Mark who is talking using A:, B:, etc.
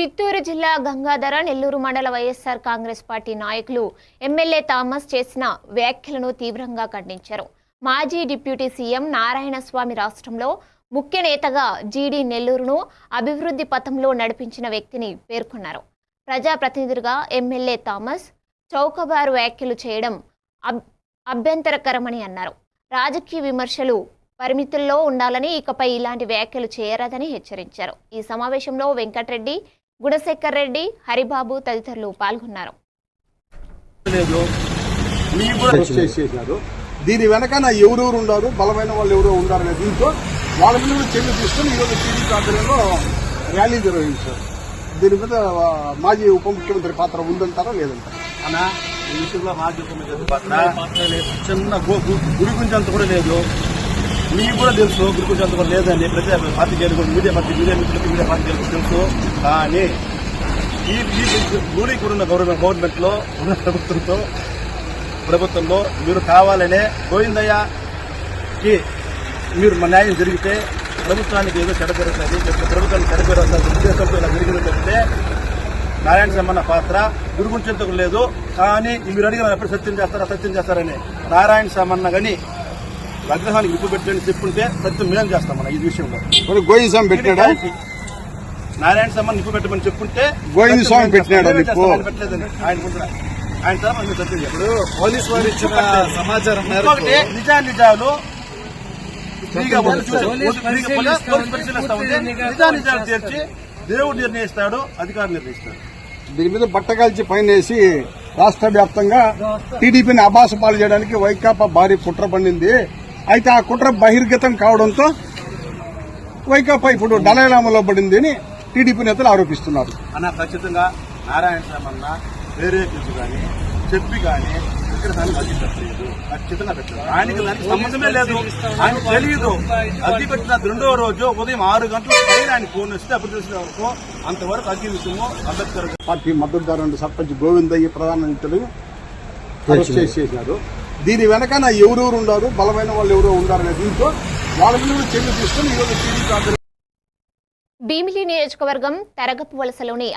A: చిత్తూరు జిల్లా గంగాధర నెల్లూరు మండల వైఎస్ఆర్ కాంగ్రెస్ పార్టీ నాయకులు ఎమ్మెల్యే థామస్ చేసిన వ్యాఖ్యలను తీవ్రంగా ఖండించారు. మాజీ డిప్యూటీ సీఎం నారాయణస్వామి రాష్ట్రంలో ముఖ్య నేతగా జీడి నెల్లూరును అభివృద్ధి పథంలో నడిపించిన వ్యక్తిని పేర్కొన్నారు. ప్రజాప్రతినిధులుగా ఎమ్మెల్యే థామస్ చౌకబారు వ్యాఖ్యలు చేయడం అబ్- అభ్యంతరకరమని అన్నారు. రాజకీయ విమర్శలు పరిమితుల్లో ఉండాలని ఇకపై ఇలాంటి వ్యాఖ్యలు చేయరాదని హెచ్చరించారు. ఈ సమావేశంలో వెంకటరెడ్డి గుణశేఖర్ రెడ్డి హరిబాబు తదితరులు పాల్గొన్నారు.
B: దీని వెనకాల ఎవరెవరు ఉన్నారు? బలమైన వాళ్ళు ఎవరో ఉన్నారనే దీంతో వాళ్ళ మీద కూడా చర్యలు తీసుకుని ఈరోజు టీడీపీ ఆధ్వర్యంలో ర్యాలీ నిర్వహించారు దీని మీద మాజీ ఉప ముఖ్యమంత్రి పాత్ర ఉందంటారా లేదంటారా?
C: అన్న ఈ విషయంలో మాజీ ఉపముఖ్యమంత్రి పాత్ర చిన్న గు- గు- గుడి గుంజంత కూడా లేదు. మీకు కూడా తెలుసు గుడి అంతవరకు కూడా ప్రతి పార్టీ కూడా మీడియా పార్టీ మీడియా మిత్రులకి మీడియా పార్టీకి తెలుసు. కానీ ఈ ఈ కూడా ఉన్న గవర్నమెంట్ గవర్నమెంట్లో ఉన్న ప్రభుత్వంతో ప్రభుత్వంలో మీరు కావాలనే గోవిందయ్యకి మీరు మా న్యాయం జరిగితే ప్రభుత్వానికి ఏదో చెడ జరుగుతుంది లేకపోతే ప్రభుత్వానికి చెడ ఉద్దేశంతో ఇలా జరిగిందని చెప్తే నారాయణ సమ్మన్న పాత్ర గురుగుంచెంతకు లేదు. కానీ మీరు అడిగిన ఎప్పుడు సత్యం చేస్తారా సత్యం చేస్తారని నారాయణ సమ్మన్న కానీ విగ్రహానికి విప్పు పెట్టని చెప్పుంటే సత్యం మేము చేస్తాం మన ఈ విషయంలో.
B: మరి గోవింద స్వామి పెట్టినాడా?
C: నారాయణ సమ్మన్న నిప్పు పెట్టమని చెప్పుంటే
B: గోవింద స్వామి పెట్టినాడా. నిప్పు?
C: పెట్టలేదని. ఆయన కూడా ఆయన తరఫున మేము సత్యం చెప్పడు
D: పోలీసు వారు ఇచ్చిన సమాచారం మేరకు
C: నిజా నిజాలు నిజా నిజాలు చేర్చి దేవుడు నిర్ణయిస్తాడు అధికారులు నిర్ణయిస్తాడు
B: దీని మీద బట్టగాల్చి పైన వేసి రాష్ట్ర వ్యాప్తంగా టీడీపీని అబాస పాలు చేయడానికి వైకాపా భారీ కుట్ర పండింది అయితే ఆ కుట్ర బహిర్గతం కావడంతో వైకాపా ఇప్పుడు డలైలామలో పడింది అని టీడీపీ నేతలు ఆరోపిస్తున్నారు.
C: అన్న ఖచ్చితంగా నారాయణ వేరే పిలిచి కానీ చెప్పి కానీ ఇక్కడ దాన్ని అగ్గి పెట్టలేదు ఖచ్చితంగా పెట్టలేదు. ఆయనకి దానికి సంబంధమే లేదు. ఆయన తెలియదు అగ్గి పెట్టిన రెండో రోజు ఉదయం ఆరు గంటల పైన ఆయన ఫోన్ వస్తే అప్పుడు తెలిసిన వరకు అంతవరకు అగ్గి విషయము అంబేద్కర్
B: పార్టీ మద్దతుదారు సర్పంచ్ గోవిందయ్య ప్రధాన నేతలు అరెస్ట్ చేసేసారు దీని వెనకన ఎవరెవరు ఉన్నారు? బలమైన వాళ్ళు ఎవరో ఉన్నారనే దీంతో వాళ్ళ మీద కూడా చర్యలు తీసుకుని ఈరోజు టీడీపీ
A: భీమిలి నియోజకవర్గం తరగపు వలసలోని